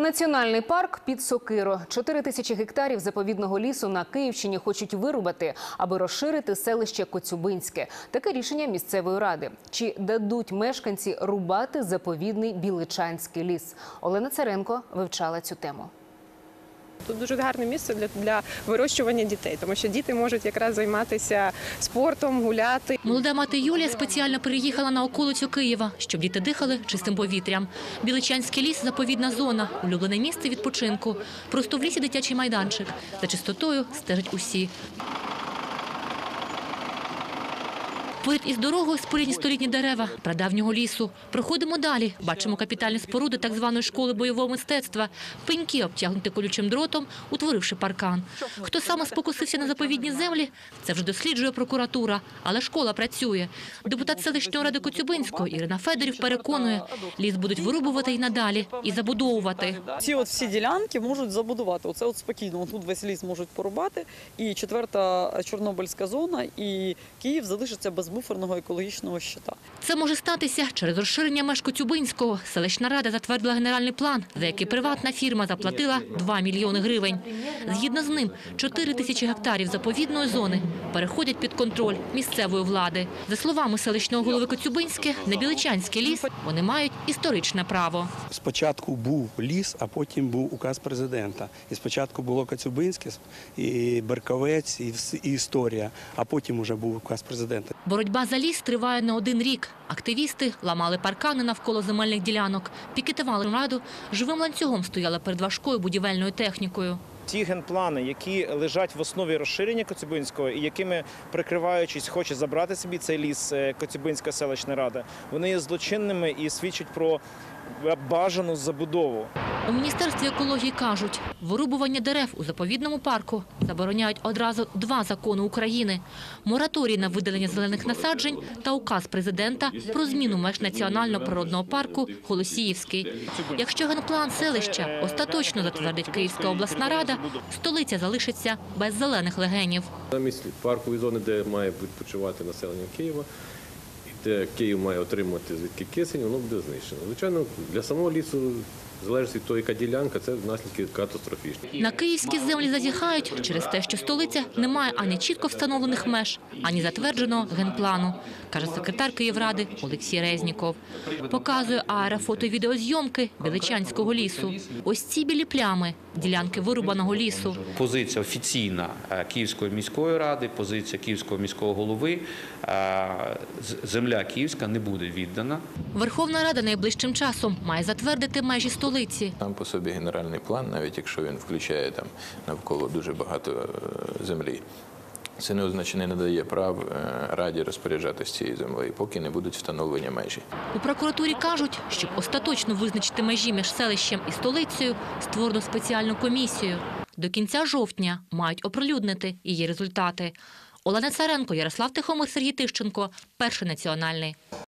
Національний парк під Сокиро. Чотири тисячі гектарів заповідного лісу на Київщині хочуть вирубати, аби розширити селище Коцюбинське. Таке рішення місцевої ради. Чи дадуть мешканці рубати заповідний Біличанський ліс? Олена Царенко вивчала цю тему. Тут дуже гарне місце для, для вирощування дітей, тому що діти можуть якраз займатися спортом, гуляти. Молода мати Юлія спеціально переїхала на околицю Києва, щоб діти дихали чистим повітрям. Біличанський ліс – заповідна зона, улюблене місце відпочинку. Просто в лісі дитячий майданчик. За чистотою стежать усі. Поряд із дорогою спорідні столітні дерева прадавнього лісу. Проходимо далі. Бачимо капітальні споруди так званої школи бойового мистецтва. Пеньки обтягнуті колючим дротом, утворивши паркан. Хто саме спокусився на заповідні землі, це вже досліджує прокуратура. Але школа працює. Депутат селищної ради Коцюбинського Ірина Федорів переконує, ліс будуть вирубувати і надалі, і забудовувати. Ці от всі ділянки можуть забудувати. Оце от спокійно. Тут весь ліс можуть порубати. І четверта Чорнобильська зона, і Київ залишиться без буферного екологічного щита. Це може статися через розширення меж Коцюбинського. Селищна рада затвердила генеральний план, за який приватна фірма заплатила 2 мільйони гривень. Згідно з ним, 4 тисячі гектарів заповідної зони переходять під контроль місцевої влади. За словами селищного голови Коцюбинське, на Біличанський ліс вони мають історичне право. Спочатку був ліс, а потім був указ президента. І спочатку було Коцюбинське, і Берковець, і історія, а потім вже був указ президента. Боротьба за ліс триває не один рік. Активісти ламали паркани навколо земельних ділянок, пікетували раду, живим ланцюгом стояли перед важкою будівельною технікою. Ті генплани, які лежать в основі розширення Коцюбинського і якими прикриваючись, хоче забрати собі цей ліс е, Коцюбинська селищна рада, вони є злочинними і свідчать про бажану забудову. У Міністерстві екології кажуть, вирубування дерев у заповідному парку забороняють одразу два закони України: мораторій на видалення зелених насаджень та указ президента про зміну меж національного природного парку Голосіївський. Якщо генплан селища остаточно затвердить Київська обласна рада, столиця залишиться без зелених легенів. Замість паркової зони, де має відпочивати населення Києва, де Київ має отримати звідки кисень, воно буде знищено. Звичайно, для самого лісу, залежить від того, яка ділянка, це наслідки катастрофічні. На київські землі зазіхають через те, що столиця не має ані чітко встановлених меж, ані затвердженого генплану, каже секретар Київради Олексій Резніков. Показує аерофото і відеозйомки Біличанського лісу. Ось ці білі плями – ділянки вирубаного лісу. Позиція офіційна е, Київської міської ради, позиція Київського міського голови. е, Земля Київська не буде віддана. Верховна Рада найближчим часом має затвердити межі столиці. Сам по собі генеральний план, навіть якщо він включає там навколо дуже багато е, землі, це не означає, не надає прав е, раді розпоряджатися цією землею, поки не будуть встановлені межі. У прокуратурі кажуть, щоб остаточно визначити межі між селищем і столицею, створено спеціальну комісію. До кінця жовтня мають оприлюднити її результати. Олена Царенко, Ярослав Тихомир, Сергій Тищенко. Перший національний.